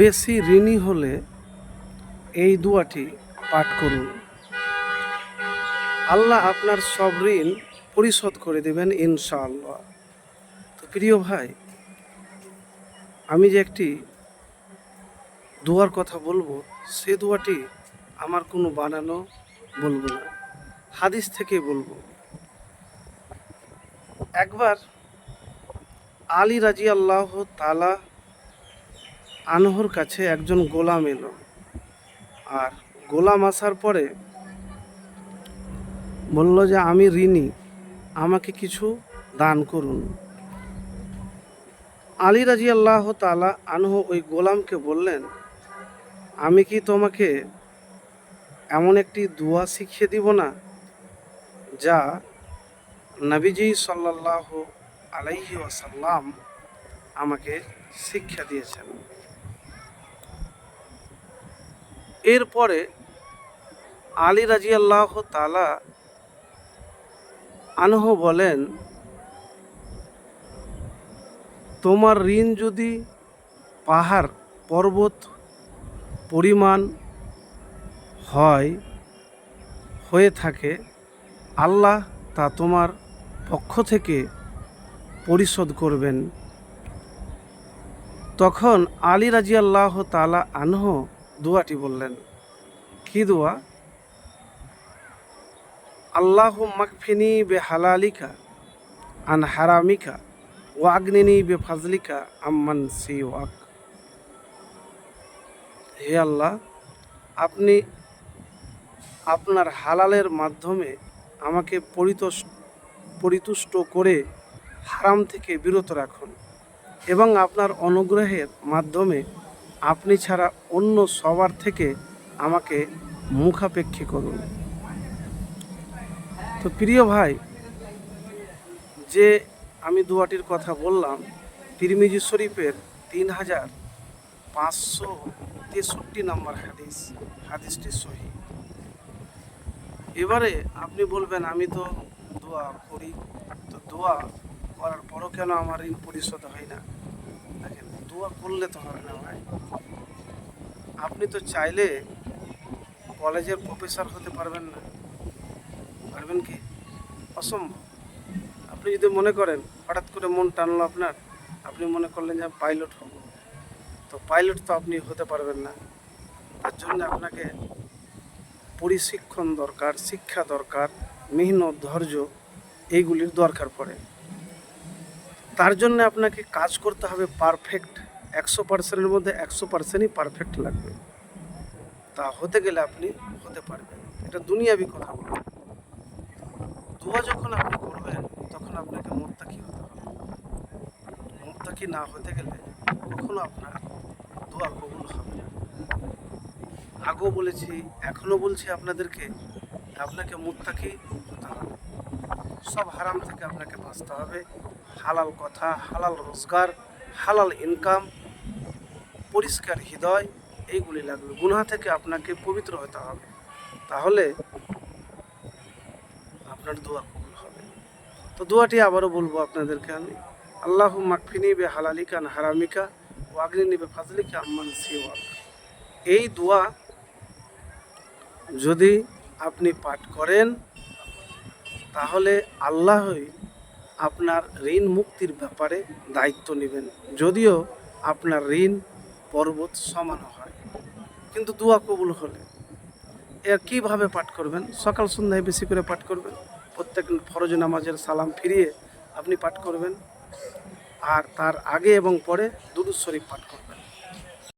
বেশি ঋণী হলে এই দুয়াটি পাঠ করুন। আল্লাহ আপনার সব ঋণ পরিশোধ করে দেবেন ইনশাআল্লাহ। তো প্রিয় ভাই, আমি যে একটি দুয়ার কথা বলব, সে দুয়াটি আমার কোনো বানানো বলব না, হাদিস থেকে বলব। একবার আলী রাজি আল্লাহ তালা আনহর কাছে একজন গোলাম এলো। আর গোলাম আসার পরে বলল যে, আমি ঋণী, আমাকে কিছু দান করুন। আলী রাজি আল্লাহ তালা আনহ ওই গোলামকে বললেন, আমি কি তোমাকে এমন একটি দোয়া শিখিয়ে দিব না, যা নবীজি সাল্লাহ আলাইহি ওয়াসাল্লাম শিক্ষা দিয়েছেন। এরপরে আলী রাজি আল্লাহ তালা আনহ বলেন, তোমার ঋণ যদি পাহাড়, পর্বত পরিমাণ হয়, হয়ে থাকে, আল্লাহ তা তোমার পক্ষ থেকে পরিশোধ করবেন। তখন আলী রাজি আল্লাহ তালা আনহ দোয়াটি বললেন, কি দোয়া? আল্লাহ মাকফিনি বে হালালিকা আন হারামিকা ও আগ্নিনি বে ফাজলিকা আম্মান সি ওয়াক হে আল্লাহ, আপনি আপনার হালালের মাধ্যমে আমাকে পরিতোষ, পরিতুষ্ট করে হারাম থেকে বিরত রাখুন। এবং আপনার অনুগ্রহের মাধ্যমে আপনি ছাড়া অন্য সবার থেকে আমাকে মুখাপেক্ষী করুন। তো প্রিয় ভাই, যে আমি দুয়াটির কথা বললাম, তিরমিজি শরীফের তিন হাজার পাঁচশো তেষট্টি নম্বর হাদিস, হাদিসটি সহি। এবারে আপনি বলবেন, আমি তো দোয়া করি, তো দোয়া করার পরও কেন আমার ঋণ পরিশোধ হয় না? দেখেন, দোয়া করলে তো হবে না ভাই। আপনি তো চাইলে কলেজের প্রফেসর হতে পারবেন না। পারবেন কি? অসম্ভব। আপনি যদি মনে করেন, হঠাৎ করে মন টানলো আপনার, আপনি মনে করলেন যে পাইলট হব। তো পাইলট তো আপনি হতে পারবেন না। তার জন্য আপনাকে পরিশিক্ষণ দরকার, শিক্ষা দরকার, মেহনত, ধৈর্য এইগুলির দরকার পড়ে। তার জন্য আপনাকে কাজ করতে হবে পারফেক্ট একশো পার্সেন্টের মধ্যে একশো পার্সেন্টই পারফেক্ট লাগবে। তা হতে গেলে আপনি হতে পারবেন। এটা দুনিয়াবি কথা বলব দোয়া যখন আপনি করবেন, তখন আপনাকে মোত্তাকি হতে হবে। মোত্তাকি না হতে গেলে কখনো আপনার দোয়া কবুল হবে না। আগেও বলেছি এখনও বলছি আপনাদেরকে, আপনাকে মুত্তাকি হতে হবে। সব হারাম থেকে আপনাকে বাঁচতে হবে। হালাল কথা, হালাল রোজগার, হালাল ইনকাম পরিষ্কার হৃদয়, এইগুলি লাগবে। গুনাহ থেকে আপনাকে পবিত্র হতে হবে। তাহলে আপনার দোয়া কবুল হবে। তো দোয়াটি আবারও বলব আপনাদেরকে আমি। আল্লাহ মাকফিনি বে হালালিকা হারামিকা, ও আগ্নি বে ফাজলিকা আম্মান সিওয়াক। এই দোয়া যদি আপনি পাঠ করেন তাহলে আল্লাহই আপনার ঋণ মুক্তির ব্যাপারে দায়িত্ব নেবেন। যদিও আপনার ঋণ পর্বত সমান হয়, কিন্তু দোয়া কবুল হলে। এর কীভাবে পাঠ করবেন? সকাল সন্ধ্যায় বেশি করে পাঠ করবেন। প্রত্যেক ফরজ নামাজের সালাম ফিরিয়ে আপনি পাঠ করবেন। আর তার আগে এবং পরে দুরুদ শরীফ পাঠ করবেন।